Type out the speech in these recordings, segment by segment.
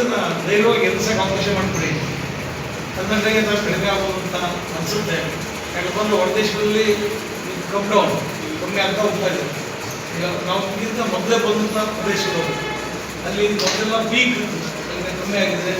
ಇದನ್ನ ಧೈರ್ಯವಾಗಿ ಎದುರಿಸಕ್ಕೆ ಅವಕಾಶ ಮಾಡಿಕೊಡಿ ಕನ್ನಡಿಗೆ ಸ್ವಲ್ಪ ಕಡಿಮೆ ಆಗುವಂತ ಅಂತ ಅನಿಸುತ್ತೆ. ಯಾಕಂತಂದ್ರೆ ಹೊರ ದೇಶದಲ್ಲಿ ಕಮ್ ಡೌನ್ ಕಮ್ಮಿ ಆಗ್ತಾ ಹೋಗ್ತಾ ಇದೆ. ಈಗ ನಾವು ಇದಕ್ಕಿಂತ ಮೊದಲೇ ಬಂದಂಥ ಪ್ರದೇಶಗಳು. ಅಲ್ಲಿ ಮೊದಲೆಲ್ಲ ಪೀಕ್ ಕಮ್ಮಿ ಆಗಿದೆ.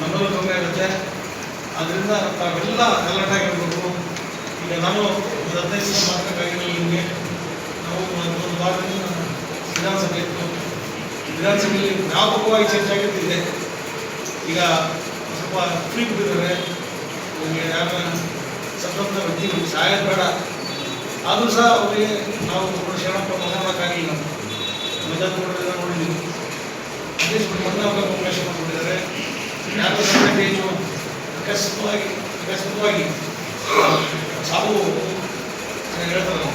ಮನೋರು ಕಮ್ಮಿ ಆಗುತ್ತೆ. ಅದರಿಂದ ತಾವೆಲ್ಲ ಅಲರ್ಟ್ ಆಗಿರ್ಬೇಕು. ಈಗ ನಾನು ಒಂದು ಹದಿನೈದು ದಿನ ಮಾತಾಡೋಕ್ಕಾಗಿರಲಿಲ್ಲ ನಿಮಗೆ ನಾವು ಒಂದು ವಾರದಿಂದ ವಿಧಾನಸಭೆ ಇತ್ತು. ವಿಧಾನಸಭೆಯಲ್ಲಿ ವ್ಯಾಪಕವಾಗಿ ಚರ್ಚೆ ಆಗಿರ್ತಿದೆ ಈಗ ಸ್ವಲ್ಪ ಫ್ರೀ ಬಿಟ್ಟಿದ್ದಾರೆ. ನಿಮಗೆ ಯಾರ ಸಂಬಂಧ ವ್ಯಕ್ತಿಗಳು ಸಹಾಯ ಬೇಡ. ಆದರೂ ಸಹ ಅವರಿಗೆ ನಾವು ಶರಣಪ್ಪ ಮಾತಾಡೋಕ್ಕಾಗಿಲ್ಲ ಮಜಾ ನೋಡಿದ್ರೆ ನೋಡಿದ್ದೀವಿ ಅದೇ ಮೊನ್ನೆ ಅವ್ರಿಗೆ ಅವಕಾಶ ಮಾಡಿಕೊಂಡಿದ್ದಾರೆ ಯಾರು ಸಂಘಟನೆಯನ್ನು ಅಕಸ್ಮಿಕವಾಗಿ ಅಕಸ್ಮಿಕವಾಗಿ ಸಾವು ಹೇಳ್ತಾರೆ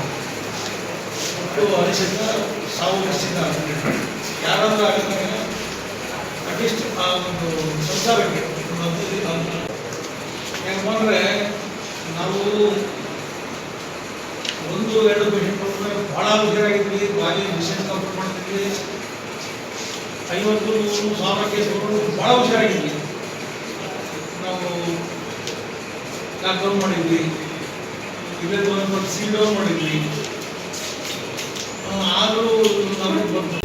ಒಟ್ಟು ಅನಿಸಿದ್ದ ಸಾವು ನಿಶ್ಚಿತ ಯಾರಾದರೂ ಆಗಿದ್ದಾಗ ಅಟ್ಲೀಸ್ಟ್, ಆ ಒಂದು ಸಂಸಾರ. ಯಾಕಂದ್ರೆ ನಾವು ಒಂದು, ಎರಡು ಪೇಷಂಟ್ ಭಾಳ ಹುಷಾರಾಗಿದ್ವಿ ಭಾರಿ ಮಿಷನ್ ಕಂಪ್ಲೇಂಟ್ ಮಾಡ್ತಿದ್ವಿ ಐವತ್ತು ಸಾವಿರ ಕೇಸ್ ಭಾಳ ಹುಷಾರಾಗಿದ್ವಿ ನಾವು ಲಾಕ್ಡೌನ್ ಮಾಡಿದ್ವಿ. ಇವತ್ತು ಒಂದು ಸೀಲ್ ಡೌನ್ ಮಾಡಿದ್ವಿ. ಆದರೂ ನಮಗೆ ಬಂತು